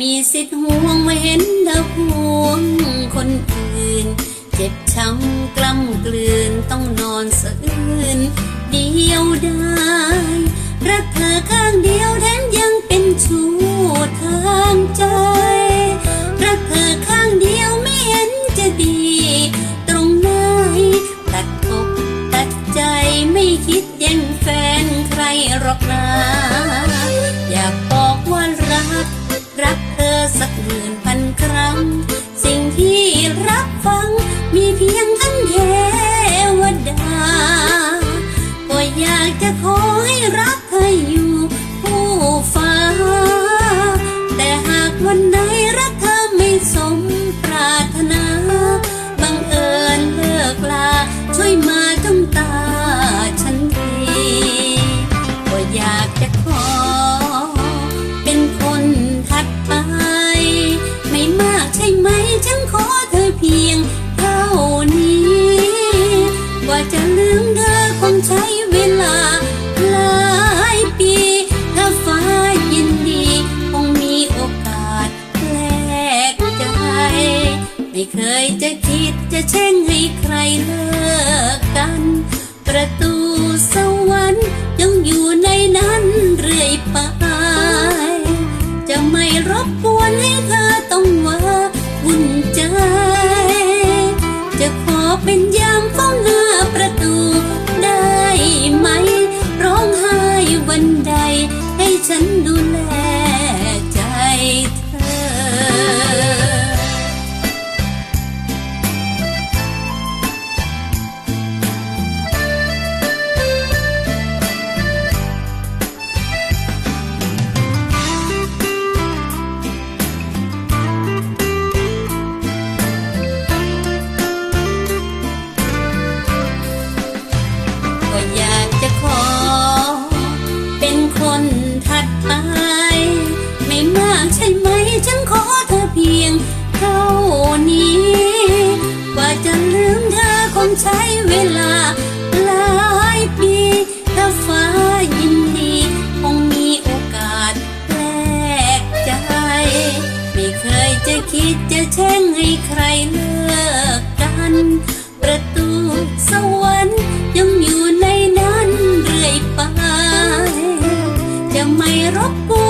มีสิทธิ์ห่วงไม่เห็นเธอห่วงคนอื่น เจ็บช้ำกล้ำกลืนต้องนอนสะอื้นเดียวดายรักเธอข้างเดียวแถมยังเป็นชู้ทางใจ รักเธอข้างเดียวไม่เห็นจะดี ตรงไหนตัดอกตัดใจไม่คิดแย่งแฟนใครหรอกนะ มื่นพันครั้งสิ่ง กจะลืมเธอคงใช้เวลาหลายปี ถ้าฟ้ายินดี คงมีโอกาสแลกใจ ไม่เคยจะคิดจะแช่งให้ใครเลิกกัน ประตูสวรรค์ยังอยู่ในนั้นเรื่อยไป จะไม่รบกวนให้เธอต้องว่าวุ่นใจ จะขอเป็นยามเฝ้า งใช้เวลาหลายปีถ้าฟ้ายินดีคงมีโอกาสแลกใจ ไม่เคยจะคิดจะแช่งให้ใครเลิกกัน ประตูสวรรค์ยังอยู่ในนั้นเรื่อยไป จะไม่รบกวน